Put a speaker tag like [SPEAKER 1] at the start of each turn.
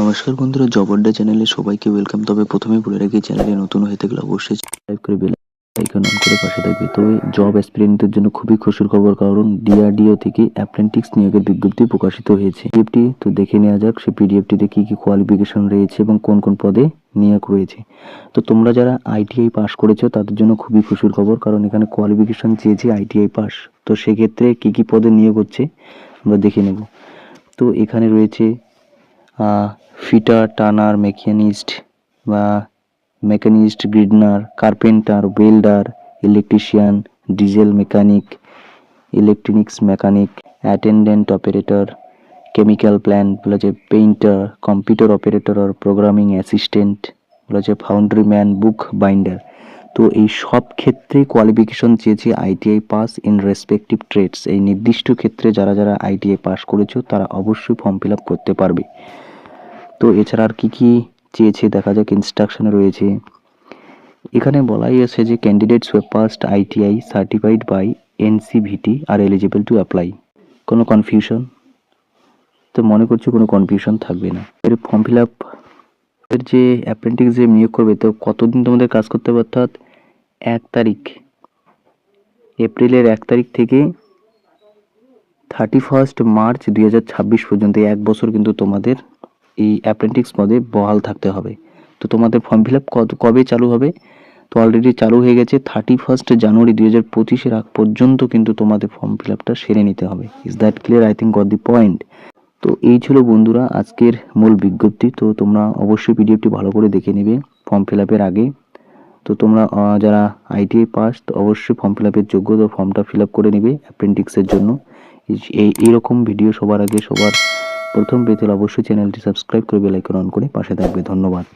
[SPEAKER 1] নমস্কার বন্ধুরা জব আড্ডা চ্যানেলে সবাইকে ওয়েলকাম তবে প্রথমেই বলে রাখি, চ্যানেলে নতুন হয়ে থাকলে অবশ্যই সাবস্ক্রাইব করে বেল আইকন অন করে পাশে থাকবে। তবে জব অ্যাসপিরেন্টদের জন্য খুবই খুশির খবর, কারণ ডিআরডিও থেকে অ্যাপ্রেন্টিক্স নিয়োগের বিজ্ঞপ্তি প্রকাশিত হয়েছে। পিডিএফটি তো দেখে নেওয়া যাক সেই পিডিএফটিতে কী কী কোয়ালিফিকেশন রয়েছে এবং কোন কোন পদে নিয়োগ রয়েছে। তো তোমরা যারা আইটিআই পাস করেছ, তাদের জন্য খুবই খুশির খবর, কারণ এখানে কোয়ালিফিকেশন চেয়েছে আইটিআই পাস তো সেক্ষেত্রে কী কী পদে নিয়োগ হচ্ছে, আমরা দেখে নেব। তো এখানে রয়েছে ফিটার, টানার, মেকানিস্ট বা machinist, grinder, carpenter, welder, electrician, diesel mechanic, electronics mechanic, attendant operator, chemical plant, বলা যায় পেইন্টার, কম্পিউটার অপারেটর আর প্রোগ্রামিং অ্যাসিস্ট্যান্ট, বলা যায় ফাউন্ডারি ম্যান বুক বাইন্ডার। তো এই সব ক্ষেত্রে কোয়ালিফিকেশন চেয়েছে ITI pass in respective trades এই নির্দিষ্ট ক্ষেত্রে যারা যারা আইটিআই পাস করেছ, তারা অবশ্যই ফর্ম ফিল আপ করতে পারবে। তো এছাড়া আর কী কী চেয়েছে? দেখা যাক ইনস্ট্রাকশনে রয়েছে। এখানে বলাই আছে যে candidates who've passed ITI certified by NCVT are eligible to apply কোনো কনফিউশন তো মনে করছি কোনো কনফিউশন থাকবে না। এর ফর্ম ফিল আপ এর যে অ্যাপ্রেন্টিক্স যে নিয়োগ করবে, তো কতদিন তোমাদের কাজ করতে হবে অর্থাৎ এক তারিখ। এপ্রিলের এক তারিখ থেকে থার্টি ফার্স্ট মার্চ দুই হাজার ছাব্বিশ পর্যন্ত এক বছর কিন্তু তোমাদের এই অ্যাপ্রেন্টিক্স পদে বহাল থাকতে হবে। তো তোমাদের ফর্ম ফিল আপ কবে চালু হবে? তো অলরেডি চালু হয়ে গেছে থার্টি ফার্স্ট জানুয়ারি দুই হাজার পঁচিশের আগ পর্যন্ত কিন্তু তোমাদের ফর্ম ফিল আপটা সেরে নিতে হবে। Is that clear I think got the point তো এই ছিল বন্ধুরা আজকের মূল বিজ্ঞপ্তি। তো তোমরা অবশ্যই পিডিএফটি ভালো করে দেখে নেবে ফর্ম ফিল আপের আগে। তো তোমরা যারা আইটিআই পাস, তো অবশ্যই ফর্ম ফিল আপের যোগ্য তো ফর্মটা ফিল আপ করে নেবে অ্যাপ্রেন্টিক্সের জন্য। এই এইরকম ভিডিও সবার আগে, সবার প্রথম পেতে অবশ্যই চ্যানেলটি সাবস্ক্রাইব করে বেলাইকন অন করে পাশে থাকবে। ধন্যবাদ।